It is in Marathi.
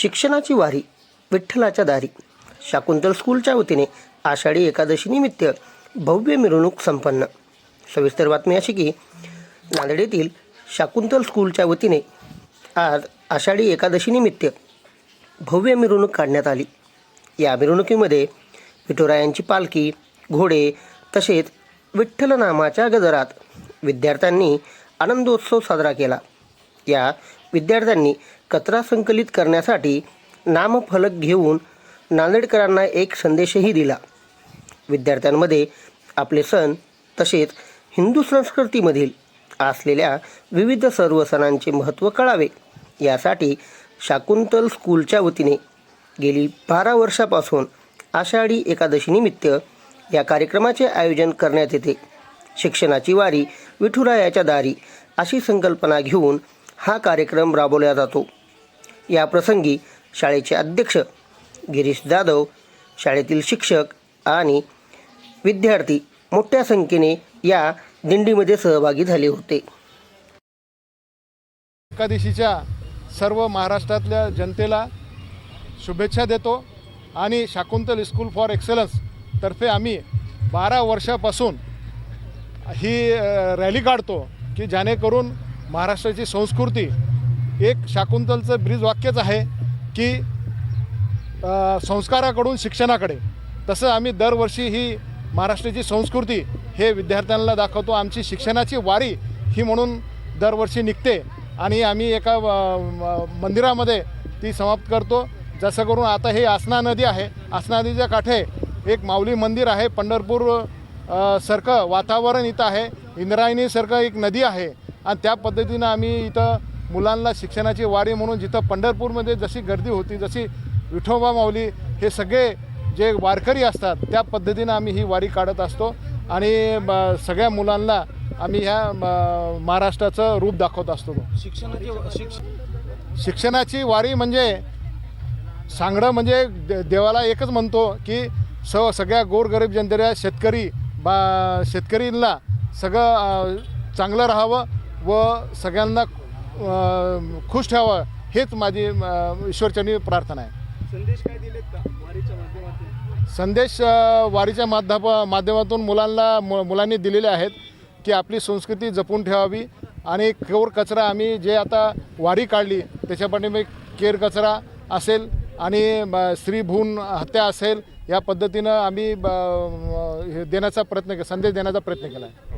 शिक्षणाची वारी विठ्ठलाच्या दारी. शाकुंतल स्कूलच्या वतीने आषाढी एकादशीनिमित्त भव्य मिरवणूक संपन्न. सविस्तर बातमी अशी की नांदेड येथील शाकुंतल स्कूलच्या वतीने आज आषाढी एकादशीनिमित्त भव्य मिरवणूक काढण्यात आली. या मिरवणुकीमध्ये विठुरायांची पालखी घोडे तसेच विठ्ठल नामाच्या गजरात विद्यार्थ्यांनी आनंदोत्सव साजरा केला. या विद्यार्थ्यांनी कचरा संकलित करण्यासाठी नामफलक घेऊन नांदेडकरांना एक संदेशही दिला. विद्यार्थ्यांमध्ये आपले सण तसेच हिंदू संस्कृतीमधील असलेल्या विविध सर्व सणांचे महत्त्व कळावे. यासाठी शाकुंतल स्कूलच्या वतीने गेली बारा वर्षापासून आषाढी एकादशीनिमित्त या कार्यक्रमाचे आयोजन करण्यात येते. शिक्षणाची वारी विठुरायाच्या दारी अशी संकल्पना घेऊन हा कार्यक्रम राबवला जातो. या प्रसंगी शाळेचे अध्यक्ष गिरीश जाधव शाळेतील शिक्षक आणि विद्यार्थी मोठ्या संख्येने या दिंडीमध्ये सहभागी झाले होते. एकादशीच्या सर्व महाराष्ट्रातल्या जनतेला शुभेच्छा देतो आणि शाकुंतल स्कूल फॉर एक्सलन्स तर्फे आम्ही बारा वर्षापासून ही रॅली काढतो की जेणेकरून महाराष्ट्राची संस्कृती एक शाकुंतलचं ब्रीज वाक्यच आहे की संस्काराकडून शिक्षणाकडे. तसं आम्ही दरवर्षी ही महाराष्ट्राची संस्कृती हे विद्यार्थ्यांना दाखवतो. आमची शिक्षणाची वारी ही म्हणून दरवर्षी निघते आणि आम्ही एका मंदिरामध्ये ती समाप्त करतो. जसं करून आता हे आसना नदी आहे. आसना नदीच्या काठे एक माऊली मंदिर आहे. पंढरपूर सारखं वातावरण इथं आहे. इंद्रायणीसारखं एक नदी आहे. आणि त्या पद्धतीनं आम्ही इथं मुलांना शिक्षणाची वारी म्हणून जिथं पंढरपूरमध्ये जशी गर्दी होती जशी विठोबा माऊली हे सगळे जे वारकरी असतात त्या पद्धतीनं आम्ही ही वारी काढत असतो. आणि सगळ्या मुलांना आम्ही ह्या म, महाराष्ट्राचं रूप दाखवत असतो. शिक्षणाची शिक्ष शिक्षणाची वारी म्हणजे सांगणं म्हणजे दे- देवाला एकच म्हणतो की स सगळ्या गोरगरीब जनतेला शेतकरी बा शेतकरींना सगळं चांगलं राहावं व सगळ्यांना खुश ठेवावं हेच माझी ईश्वरचरणी प्रार्थना आहे. संदेश काय दिलेत का वारीच्या माध्यमातून? संदेश वारीच्या माध्यम माध्यमातून मुलांना मु मुलांनी दिलेले आहेत की आपली संस्कृती जपून ठेवावी आणि केवर कचरा आम्ही जे आता वारी काढली त्याच्या पाठीमागे केर कचरा असेल आणि ब- स्त्री भ्रूण हत्या असेल या पद्धतीनं आम्ही ब- हे देण्याचा प्रयत्न संदेश देण्याचा प्रयत्न केला आहे.